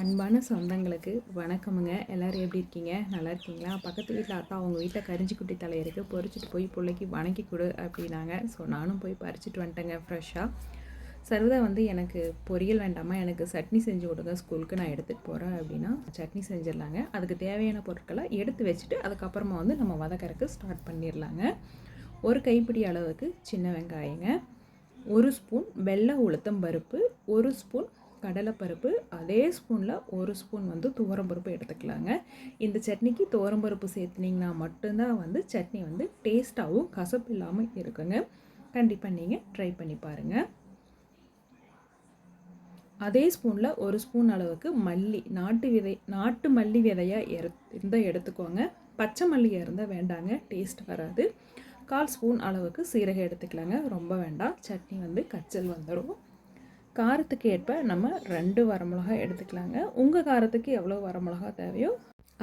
அன்பான சொந்தங்களுக்கு வணக்கமுங்க. எல்லோரும் எப்படி இருக்கீங்க? நல்லா இருக்கீங்களா? பக்கத்து வீட்டில் அத்தா அவங்க வீட்டில் கரிஞ்சி குட்டி தலை இருக்குது பொறிச்சிட்டு போய் பிள்ளைக்கு வணக்கி கொடு அப்படின்னாங்க. ஸோ நானும் போய் பறிச்சிட்டு வந்துட்டேங்க ஃப்ரெஷ்ஷாக சர்வதா வந்து எனக்கு பொரியல் வேண்டாமா? எனக்கு சட்னி செஞ்சு கொடுங்க. ஸ்கூலுக்கு நான் எடுத்துகிட்டு போகிறேன் அப்படின்னா சட்னி செஞ்சிடலாங்க. அதுக்கு தேவையான பொருட்களை எடுத்து வச்சுட்டு அதுக்கப்புறமா வந்து நம்ம வதக்கறக்கு ஸ்டார்ட் பண்ணிடலாங்க. ஒரு கைப்பிடி அளவுக்கு சின்ன வெங்காயங்க. ஒரு ஸ்பூன் வெள்ளை உளுத்தம் பருப்பு ஒரு ஸ்பூன் கடலைப்பருப்பு அதே ஸ்பூனில் ஒரு ஸ்பூன் வந்து துவரம்பருப்பு எடுத்துக்கலாங்க. இந்த சட்னிக்கு துவரம்பருப்பு சேர்த்துனிங்கன்னா மட்டும்தான் வந்து சட்னி வந்து டேஸ்ட்டாகவும் கசப்பு இல்லாமல் இருக்குங்க. கண்டிப்பாக நீங்கள் ட்ரை பண்ணி பாருங்கள் அதே ஸ்பூனில் ஒரு ஸ்பூன் அளவுக்கு மல்லி நாட்டு விதை நாட்டு மல்லி விதையாக எரு இருந்தால் எடுத்துக்கோங்க. பச்சை மல்லியாக இருந்தால் வேண்டாங்க டேஸ்ட் வராது. கால் ஸ்பூன் அளவுக்கு சீரகம் எடுத்துக்கலாங்க ரொம்ப வேண்டாம். சட்னி வந்து கச்சல் வந்துடும் காரத்துக்கு ஏற்ப நம்ம ரெண்டு வரமிளகா எடுத்துக்கலாங்க. உங்கள் காரத்துக்கு எவ்வளோ வரமிளகா தேவையோ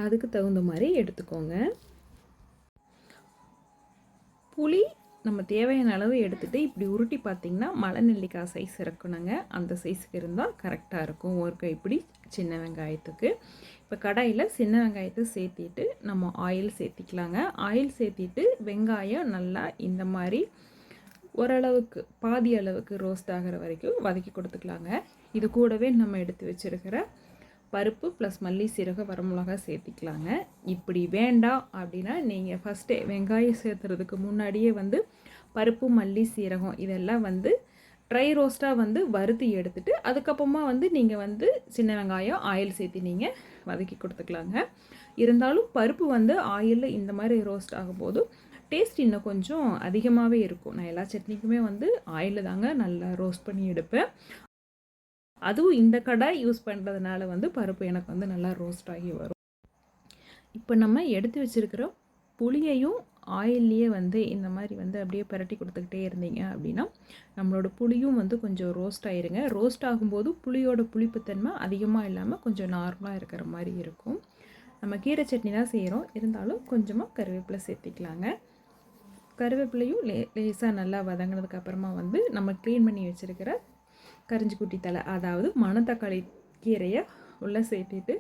அதுக்கு தகுந்த மாதிரி எடுத்துக்கோங்க. புளி நம்ம தேவையான அளவு எடுத்துகிட்டு இப்படி உருட்டி பார்த்திங்கன்னா மலை நெல்லிக்காய் சைஸ் இருக்கணுங்க அந்த சைஸுக்கு இருந்தால் கரெக்டாக இருக்கும். ஒரு கைப்பிடி சின்ன வெங்காயத்துக்கு. இப்போ கடாயில் சின்ன வெங்காயத்தை சேர்த்திட்டு நம்ம ஆயில் சேர்த்திக்கலாங்க. ஆயில் சேர்த்திட்டு வெங்காயம் நல்லா இந்த மாதிரி ஓரளவுக்கு பாதி அளவுக்கு ரோஸ்ட் ஆகிற வரைக்கும் வதக்கி கொடுத்துக்கலாங்க. இது கூடவே நம்ம எடுத்து வச்சுருக்கிற பருப்பு ப்ளஸ் மல்லி சீரக வரமிளகா சேர்த்திக்கலாங்க. இப்படி வேண்டாம் அப்படின்னா நீங்கள் ஃபஸ்ட்டே வெங்காயம் சேர்த்துறதுக்கு முன்னாடியே வந்து பருப்பு மல்லி சீரகம் இதெல்லாம் வந்து ட்ரை ரோஸ்ட்டாக வந்து வறுத்து எடுத்துட்டு அதுக்கப்புறமா வந்து நீங்கள் வந்து சின்ன வெங்காயம் ஆயில் சேர்த்து நீங்கள் வதக்கி கொடுத்துக்கலாங்க. இருந்தாலும் பருப்பு வந்து ஆயிலில் இந்த மாதிரி ரோஸ்ட் ஆகும்போது டேஸ்ட் இன்னும் கொஞ்சம் அதிகமாகவே இருக்கும். நான் எல்லா சட்னிக்குமே வந்து ஆயிலில் தாங்க நல்லா ரோஸ்ட் பண்ணி எடுப்பேன். அதுவும் இந்த கடாய் யூஸ் பண்ணுறதுனால வந்து பருப்பு எனக்கு வந்து நல்லா ரோஸ்ட் ஆகி வரும். இப்போ நம்ம எடுத்து வச்சுருக்கிற புளியையும் ஆயில்லையே வந்து இந்த மாதிரி வந்து அப்படியே பரட்டி கொடுத்துக்கிட்டே இருந்தீங்க அப்படின்னா நம்மளோட புளியும் வந்து கொஞ்சம் ரோஸ்ட் ஆயிருங்க. ரோஸ்ட் ஆகும்போது புளியோட புளிப்புத்தன்மை அதிகமாக இல்லாமல் கொஞ்சம் நார்மலாக இருக்கிற மாதிரி இருக்கும். நம்ம கீரை சட்னி தான் செய்கிறோம் இருந்தாலும் கொஞ்சமாக கருவேப்பிலை சேர்த்திக்கலாங்க. கருவேப்பிலையும் லே லேசாக நல்லா வதங்கினதுக்கு அப்புறமா வந்து நம்ம க்ளீன் பண்ணி வச்சுருக்கிற கரிஞ்சிக்குட்டி தலை அதாவது மணத்தக்காளி கீரையை உள்ளே சேர்த்திட்டு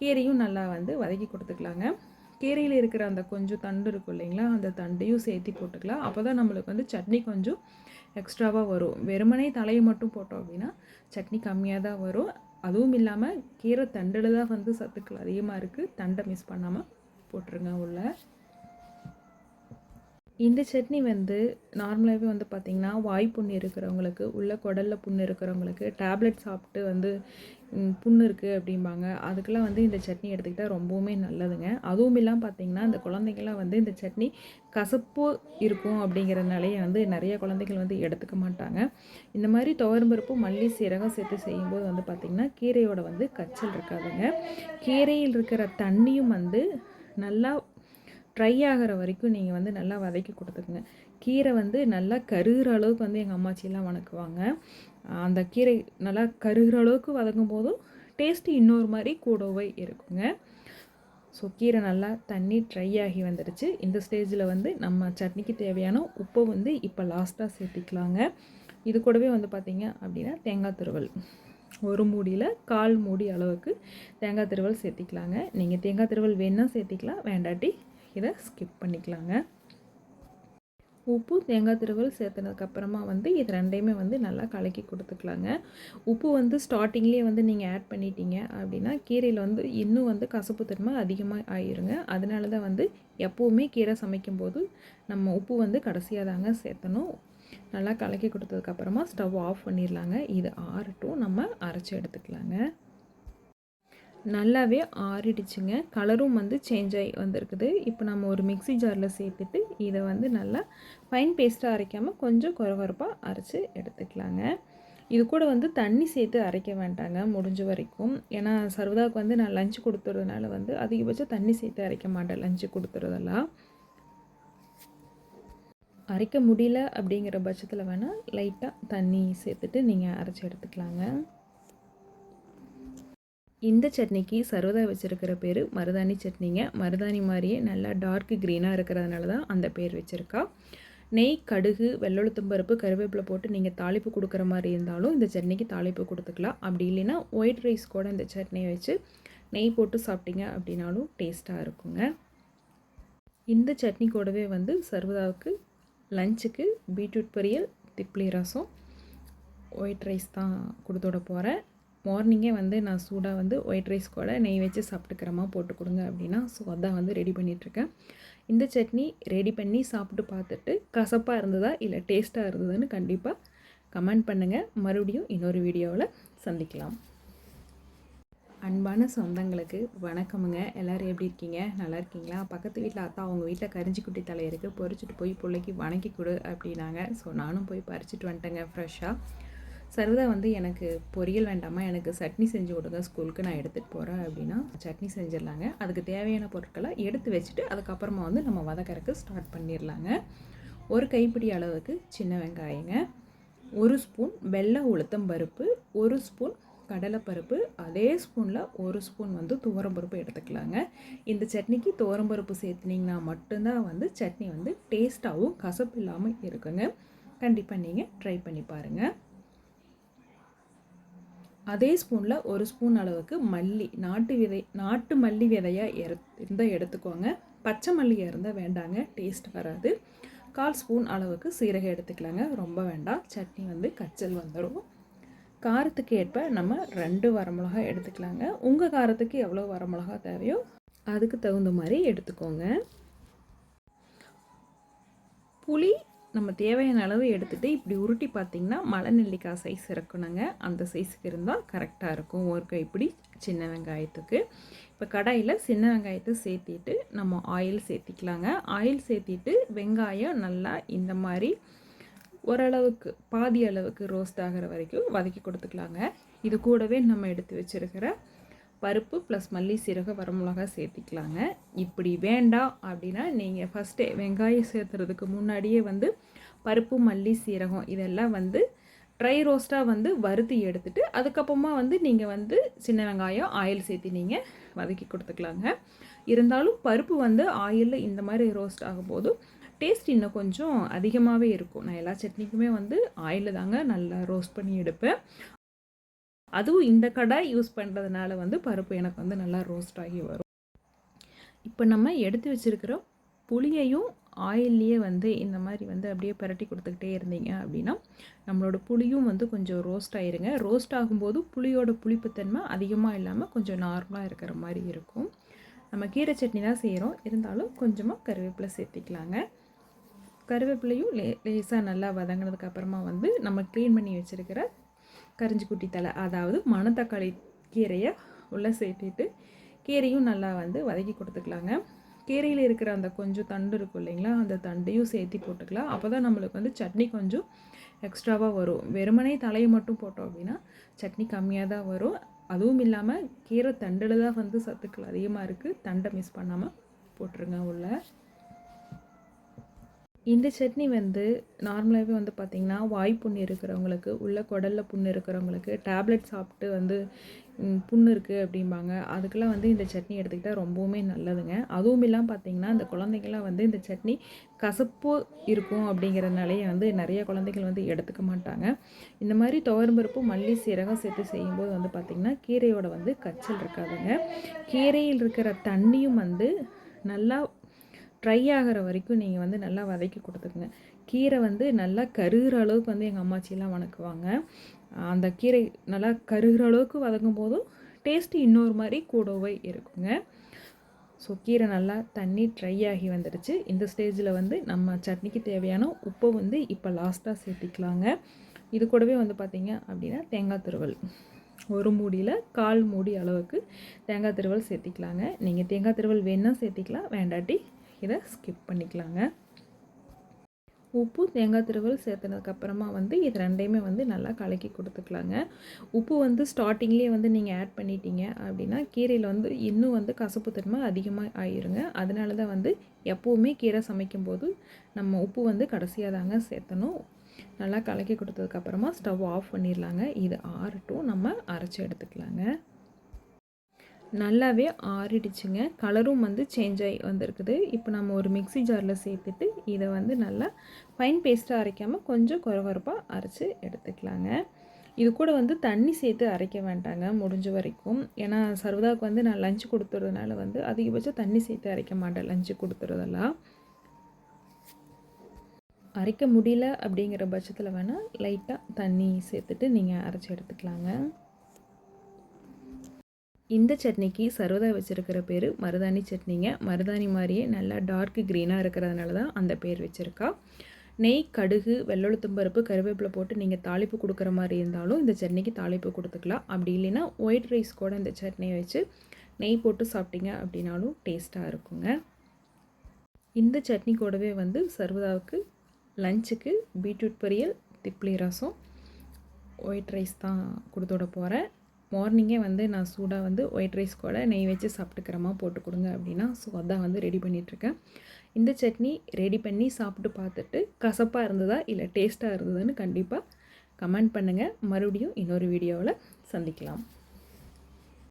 கீரையும் நல்லா வந்து வதக்கி கொடுத்துக்கலாங்க. கீரையில் இருக்கிற அந்த கொஞ்சம் தண்டு இருக்கும் இல்லைங்களா அந்த தண்டையும் சேர்த்து போட்டுக்கலாம். அப்போ தான் நம்மளுக்கு வந்து சட்னி கொஞ்சம் எக்ஸ்ட்ராவாக வரும். வெறுமனே தலையை மட்டும் போட்டோம் அப்படின்னா சட்னி கம்மியாக தான் வரும். அதுவும் இல்லாமல் கீரை தண்டில் தான் வந்து சத்துக்கள் அதிகமாக இருக்குது தண்டை மிஸ் பண்ணாமல் போட்டுருங்க உள்ள. இந்த சட்னி வந்து நார்மலாகவே வந்து பார்த்திங்கன்னா வாய் புண்ணு இருக்கிறவங்களுக்கு உள்ள குடலில் புண்ணு இருக்கிறவங்களுக்கு டேப்லெட் சாப்பிட்டு வந்து புண்ணு இருக்குது அப்படிம்பாங்க. அதுக்கெல்லாம் வந்து இந்த சட்னி எடுத்துக்கிட்டால் ரொம்பவுமே நல்லதுங்க. அதுவும் இல்லாமல் பார்த்திங்கன்னா இந்த குழந்தைங்கள்லாம் வந்து இந்த சட்னி கசப்பு இருக்கும் அப்படிங்கிறதுனாலே வந்து நிறைய குழந்தைகள் வந்து எடுத்துக்க மாட்டாங்க. இந்த மாதிரி துவரம்பருப்பு மல்லி சீரகம் சேர்த்து செய்யும்போது வந்து பார்த்திங்கன்னா கீரையோட வந்து கச்சல் இருக்காதுங்க. கீரையில் இருக்கிற தண்ணியும் வந்து நல்லா ட்ரை ஆகிற வரைக்கும் நீங்கள் வந்து நல்லா வதக்கி கொடுத்துக்குங்க. கீரை வந்து நல்லா கருகிற அளவுக்கு வந்து எங்கள் அம்மாச்சியெல்லாம் வணக்குவாங்க. அந்த கீரை நல்லா கருகிற அளவுக்கு வதங்கும் போதும் டேஸ்ட்டு இன்னொரு மாதிரி கூடவே இருக்குங்க. ஸோ கீரை நல்லா தண்ணி ட்ரை ஆகி வந்துடுச்சு. இந்த ஸ்டேஜில் வந்து நம்ம சட்னிக்கு தேவையான உப்பை வந்து இப்போ லாஸ்ட்டாக சேர்த்திக்கலாங்க. இது கூடவே வந்து பார்த்திங்க அப்படின்னா தேங்காய் துருவல். ஒரு மூடியில் கால் மூடி அளவுக்கு தேங்காய் திருவல் சேர்த்திக்கலாங்க. நீங்கள் தேங்காய் திருவல் வேணால் சேர்த்திக்கலாம். வேண்டாட்டி இதை ஸ்கிப் பண்ணிக்கலாங்க. உப்பு தேங்காய் திருவல் சேர்த்துனதுக்கப்புறமா வந்து இது ரெண்டையுமே வந்து நல்லா கலக்கி கொடுத்துக்கலாங்க. உப்பு வந்து ஸ்டார்டிங்லேயே வந்து நீங்கள் ஆட் பண்ணிட்டீங்க அப்படின்னா கீரையில் வந்து இன்னும் வந்து கசப்பு தன்மை அதிகமாக ஆயிருங்க. அதனால தான் வந்து எப்போவுமே கீரை சமைக்கும்போது நம்ம உப்பு வந்து கடைசியாக தாங்க சேர்த்தணும். நல்லா கலக்கி கொடுத்ததுக்கப்புறமா ஸ்டவ் ஆஃப் பண்ணிடலாங்க இது ஆறட்டும் நம்ம அரைச்சி எடுத்துக்கலாங்க. நல்லாவே ஆறிடுச்சுங்க. கலரும் வந்து சேஞ்ச் ஆகி வந்திருக்குது. இப்போ நம்ம ஒரு மிக்சி ஜாரில் சேர்த்துட்டு இதை வந்து நல்லா ஃபைன் பேஸ்ட்டாக அரைக்காமல் கொஞ்சம் குறகுறப்பாக அரைச்சி எடுத்துக்கலாங்க. இது கூட வந்து தண்ணி சேர்த்து அரைக்க வேண்டாங்க முடிஞ்ச வரைக்கும். ஏன்னா சர்வதாவுக்கு வந்து நான் லஞ்சு கொடுத்துறதுனால வந்து அதிகபட்சம் தண்ணி சேர்த்து அரைக்க மாட்டேன் லஞ்சு கொடுத்துறதெல்லாம் அரைக்க முடியல அப்படிங்கிற பட்சத்தில் வேணால் லைட்டாக தண்ணி சேர்த்துட்டு நீங்கள் அரைச்சி எடுத்துக்கலாங்க. இந்த சட்னிக்கு சர்வதா வச்சுருக்கிற பேர் மருதாணி சட்னிங்க. மருதாணி மாதிரியே நல்லா டார்க் க்ரீனாக இருக்கிறதுனால தான் அந்த பேர் வச்சுருக்கா. நெய் கடுகு வெள்ளொளுத்தம் பருப்பு கருவேப்பிலை போட்டு நீங்கள் தாளிப்பு கொடுக்குற மாதிரி இருந்தாலும் இந்த சட்னிக்கு தாளிப்பு கொடுத்துக்கலாம். அப்படி இல்லைன்னா ஒயிட் ரைஸ் கூட இந்த சட்னியை வச்சு நெய் போட்டு சாப்பிட்டீங்க அப்படின்னாலும் டேஸ்ட்டாக இருக்குங்க. இந்த சட்னி கூடவே வந்து சர்வதாவுக்கு லஞ்சுக்கு பீட்ரூட் பொரியல் திப்ளி ரசம் ஒயிட் ரைஸ் தான் கொடுத்து விட போகிறேன் மார்னிங்கே வந்து நான் சூடாக வந்து ஒயிட் ரைஸ் கூட நெய் வச்சு சாப்பிட்டுக்கிறமா போட்டு கொடுங்க அப்படின்னா ஸோ அதான் வந்து ரெடி பண்ணிகிட்ருக்கேன் இந்த சட்னி ரெடி பண்ணி சாப்பிட்டு பார்த்துட்டு கசப்பாக இருந்ததா இல்லை டேஸ்ட்டாக இருந்ததுன்னு கண்டிப்பாக கமெண்ட் பண்ணுங்கள் மறுபடியும் இன்னொரு வீடியோவில் சந்திக்கலாம். அன்பான சொந்தங்களுக்கு வணக்கமுங்க. எல்லோரும் எப்படி இருக்கீங்க? நல்லா இருக்கீங்களா? பக்கத்து வீட்டில் அத்தா அவங்க வீட்டில் கரிஞ்சி குட்டி இருக்குது பொறிச்சிட்டு போய் பிள்ளைக்கு வணக்கி கொடு அப்படின்னாங்க. ஸோ நானும் போய் பறிச்சிட்டு வந்துட்டேங்க ஃப்ரெஷ்ஷாக சர்வதா வந்து எனக்கு பொரியல் வேண்டாமா? எனக்கு சட்னி செஞ்சு கொடுங்க ஸ்கூலுக்கு நான் எடுத்துகிட்டு போகிறேன் அப்படின்னா சட்னி செஞ்சிடலாங்க. அதுக்கு தேவையான பொருட்களை எடுத்து வச்சுட்டு அதுக்கப்புறமா வந்து நம்ம வதக்கறக்கு ஸ்டார்ட் பண்ணிடலாங்க. ஒரு கைப்பிடி அளவுக்கு சின்ன வெங்காயங்க. ஒரு ஸ்பூன் வெள்ளை உளுத்தம் பருப்பு ஒரு ஸ்பூன் கடலைப்பருப்பு அதே ஸ்பூனில் ஒரு ஸ்பூன் வந்து துவரம்பருப்பு எடுத்துக்கலாங்க. இந்த சட்னிக்கு துவரம்பருப்பு சேர்த்துனிங்கன்னா மட்டும்தான் வந்து சட்னி வந்து டேஸ்ட்டாகவும் கசப்பு இல்லாமல் இருக்குங்க. கண்டிப்பாக நீங்கள் ட்ரை பண்ணி பாருங்கள் அதே ஸ்பூனில் ஒரு ஸ்பூன் அளவுக்கு மல்லி நாட்டு விதை நாட்டு மல்லி விதையாக எரு இருந்தால் எடுத்துக்கோங்க. பச்சை மல்லியாக இருந்தால் வேண்டாங்க டேஸ்ட் வராது. கால் ஸ்பூன் அளவுக்கு சீரகம் எடுத்துக்கலாங்க ரொம்ப வேண்டாம். சட்னி வந்து கச்சல் வந்துடும் காரத்துக்கு ஏற்ப நம்ம ரெண்டு வரமிளகா எடுத்துக்கலாங்க. உங்கள் காரத்துக்கு எவ்வளோ வரமிளகா தேவையோ அதுக்கு தகுந்த மாதிரி எடுத்துக்கோங்க. புளி நம்ம தேவையான அளவு எடுத்துகிட்டு இப்படி உருட்டி பார்த்திங்கன்னா மலை நெல்லிக்காய் சைஸ் இருக்கணுங்க அந்த சைஸுக்கு இருந்தால் கரெக்டாக இருக்கும். ஒரு கைப்பிடி சின்ன வெங்காயத்துக்கு. இப்போ கடாயில் சின்ன வெங்காயத்தை சேர்த்திட்டு நம்ம ஆயில் சேர்த்திக்கலாங்க. ஆயில் சேர்த்திட்டு வெங்காயம் நல்லா இந்த மாதிரி ஓரளவுக்கு பாதி அளவுக்கு ரோஸ்ட் ஆகிற வரைக்கும் வதக்கி கொடுத்துக்கலாங்க. இது கூடவே நம்ம எடுத்து வச்சுருக்கிற பருப்பு ப்ளஸ் மல்லி சீரகம் வரமிளகா சேர்த்திக்கலாங்க. இப்படி வேண்டாம் அப்படின்னா நீங்கள் ஃபஸ்ட்டே வெங்காயம் சேர்த்துறதுக்கு முன்னாடியே வந்து பருப்பு மல்லி சீரகம் இதெல்லாம் வந்து ட்ரை ரோஸ்ட்டாக வந்து வறுத்து எடுத்துகிட்டு அதுக்கப்புறமா வந்து நீங்கள் வந்து சின்ன வெங்காயம் ஆயில் சேர்த்து நீங்கள் வதக்கி கொடுத்துக்கலாங்க. இருந்தாலும் பருப்பு வந்து ஆயிலில் இந்த மாதிரி ரோஸ்ட் ஆகும்போது டேஸ்ட் இன்னும் கொஞ்சம் அதிகமாகவே இருக்கும். நான் எல்லா சட்னிக்குமே வந்து ஆயிலில் தாங்க நல்லா ரோஸ்ட் பண்ணி எடுப்பேன். அதுவும் இந்த கடாய் யூஸ் பண்ணுறதுனால வந்து பருப்பு எனக்கு வந்து நல்லா ரோஸ்ட் ஆகி வரும். இப்போ நம்ம எடுத்து வச்சுருக்கிற புளியையும் ஆயில்லையே வந்து இந்த மாதிரி வந்து அப்படியே பரட்டி கொடுத்துக்கிட்டே இருந்தீங்க அப்படின்னா நம்மளோட புளியும் வந்து கொஞ்சம் ரோஸ்ட் ஆயிருங்க. ரோஸ்ட் ஆகும்போது புளியோட புளிப்புத்தன்மை அதிகமாக இல்லாமல் கொஞ்சம் நார்மலாக இருக்கிற மாதிரி இருக்கும். நம்ம கீரை சட்னி தான் செய்கிறோம் இருந்தாலும் கொஞ்சமாக கருவேப்பிலை சேர்த்திக்கலாங்க. கருவேப்பிலையும் லே லேசாக நல்லா வதங்கினதுக்கு அப்புறமா வந்து நம்ம க்ளீன் பண்ணி வச்சுருக்கிற கரிஞ்சி குட்டி தலை அதாவது மணத்தக்காளி கீரையை உள்ளே சேர்த்திட்டு கீரையும் நல்லா வந்து வதக்கி கொடுத்துக்கலாங்க. கீரையில் இருக்கிற அந்த கொஞ்சம் தண்டு இருக்கும் இல்லைங்களா அந்த தண்டையும் சேர்த்தி போட்டுக்கலாம். அப்போ தான் நம்மளுக்கு வந்து சட்னி கொஞ்சம் எக்ஸ்ட்ராவாக வரும். வெறுமனே தலையை மட்டும் போட்டோம் அப்படின்னா சட்னி கம்மியாக தான் வரும். அதுவும் இல்லாமல் கீரை தண்டில் தான் வந்து சத்துக்கள் அதிகமாக இருக்குது தண்டை மிஸ் பண்ணாமல் போட்டுருங்க உள்ள. இந்த சட்னி வந்து நார்மலாகவே வந்து பார்த்திங்கன்னா வாய் புண்ணு இருக்கிறவங்களுக்கு உள்ள குடலில் புண்ணு இருக்கிறவங்களுக்கு டேப்லெட் சாப்பிட்டு வந்து புண்ணு இருக்குது அப்படிம்பாங்க. அதுக்கெல்லாம் வந்து இந்த சட்னி எடுத்துக்கிட்டால் ரொம்பவுமே நல்லதுங்க. அதுவும் இல்லாமல் பார்த்திங்கன்னா இந்த குழந்தைங்களாம் வந்து இந்த சட்னி கசப்பு இருக்கும் அப்படிங்கிறதுனாலே வந்து நிறைய குழந்தைகள் வந்து எடுத்துக்க மாட்டாங்க. இந்த மாதிரி துவரம்பருப்பு மல்லி சீரகம் சேர்த்து செய்யும்போது வந்து பார்த்திங்கன்னா கீரையோட வந்து கச்சல் இருக்காதுங்க. கீரையில் இருக்கிற தண்ணியும் வந்து நல்லா ட்ரை ஆகிற வரைக்கும் நீங்கள் வந்து நல்லா வதக்கி கொடுத்துக்குங்க. கீரை வந்து நல்லா கருகிற அளவுக்கு வந்து எங்கள் அம்மாச்சியெல்லாம் வணக்குவாங்க. அந்த கீரை நல்லா கருகிற அளவுக்கு வதங்கும் போதும் டேஸ்ட்டு இன்னொரு மாதிரி கூடவே இருக்குங்க. ஸோ கீரை நல்லா தண்ணி ட்ரை ஆகி வந்துடுச்சு. இந்த ஸ்டேஜில் வந்து நம்ம சட்னிக்கு தேவையான உப்பை வந்து இப்போ லாஸ்ட்டாக சேர்த்திக்கலாங்க. இது கூடவே வந்து பார்த்திங்க அப்படின்னா தேங்காய் துருவல். ஒரு மூடியில் கால் மூடி அளவுக்கு தேங்காய் திருவல் சேர்த்திக்கலாங்க. நீங்கள் தேங்காய் திருவல் வேணால் சேர்த்திக்கலாம். வேண்டாட்டி இதை ஸ்கிப் பண்ணிக்கலாங்க. உப்பு தேங்காய் திருவல் சேர்த்துனதுக்கப்புறமா வந்து இது ரெண்டையுமே வந்து நல்லா கலக்கி கொடுத்துக்கலாங்க. உப்பு வந்து ஸ்டார்டிங்லேயே வந்து நீங்கள் ஆட் பண்ணிட்டீங்க அப்படின்னா கீரையில் வந்து இன்னும் வந்து கசப்பு தன்மை அதிகமாக ஆயிருங்க. அதனால தான் வந்து எப்போவுமே கீரை சமைக்கும்போது நம்ம உப்பு வந்து கடைசியாக தாங்க சேர்த்தணும். நல்லா கலக்கி கொடுத்ததுக்கப்புறமா ஸ்டவ் ஆஃப் பண்ணிடலாங்க. இது ஆறட்டும் நம்ம அரைச்சி எடுத்துக்கலாங்க. நல்லாவே ஆறிடுச்சுங்க. கலரும் வந்து சேஞ்ச் ஆகி வந்திருக்குது. இப்போ நம்ம ஒரு மிக்ஸி ஜாரில் சேர்த்துட்டு இதை வந்து நல்லா ஃபைன் பேஸ்ட்டாக அரைக்காமல் கொஞ்சம் குறகுறப்பாக அரைச்சி எடுத்துக்கலாங்க. இது கூட வந்து தண்ணி சேர்த்து அரைக்க வேண்டாங்க முடிஞ்ச வரைக்கும். ஏன்னா சர்வதாவுக்கு வந்து நான் லஞ்சு கொடுத்துறதுனால வந்து அதிகபட்சம் தண்ணி சேர்த்து அரைக்க மாட்டேன் லஞ்சு கொடுத்துறதெல்லாம். அரைக்க முடியல அப்படிங்கிற பட்சத்தில் வேணால் லைட்டாக தண்ணி சேர்த்துட்டு நீங்கள் அரைச்சி எடுத்துக்கலாங்க. இந்த சட்னிக்கு சர்வதா வச்சுருக்கிற பேர் மருதாணி சட்னிங்க. மருதாணி மாதிரியே நல்லா டார்க் க்ரீனாக இருக்கிறதுனால தான் அந்த பேர் வச்சுருக்கா. நெய் கடுகு வெள்ளொழுத்தம் பருப்பு கருவேப்பிலை போட்டு நீங்கள் தாளிப்பு கொடுக்குற மாதிரி இருந்தாலும் இந்த சட்னிக்கு தாளிப்பு கொடுத்துக்கலாம். அப்படி இல்லைன்னா ஒயிட் ரைஸ் கூட இந்த சட்னியை வச்சு நெய் போட்டு சாப்பிட்டீங்க அப்படின்னாலும் டேஸ்ட்டாக இருக்குங்க. இந்த சட்னி கூடவே வந்து சர்வதாவுக்கு லஞ்சுக்கு பீட்ரூட் பொரியல் திப்ளி ரசம் ஒயிட் ரைஸ் தான் கொடுத்து விட போகிறேன் மார்னிங்கே வந்து நான் சூடாக வந்து ஒயிட் ரைஸ் கூட நெய் வச்சு சாப்பிட்டுக்கிறமா போட்டு கொடுங்க அப்படின்னா ஸோ அதான் வந்து ரெடி பண்ணிகிட்ருக்கேன் இந்த சட்னி ரெடி பண்ணி சாப்பிட்டு பார்த்துட்டு கசப்பாக இருந்ததா இல்லை டேஸ்ட்டாக இருந்ததுன்னு கண்டிப்பாக கமெண்ட் பண்ணுங்கள் மறுபடியும் இன்னொரு வீடியோவில் சந்திக்கலாம்.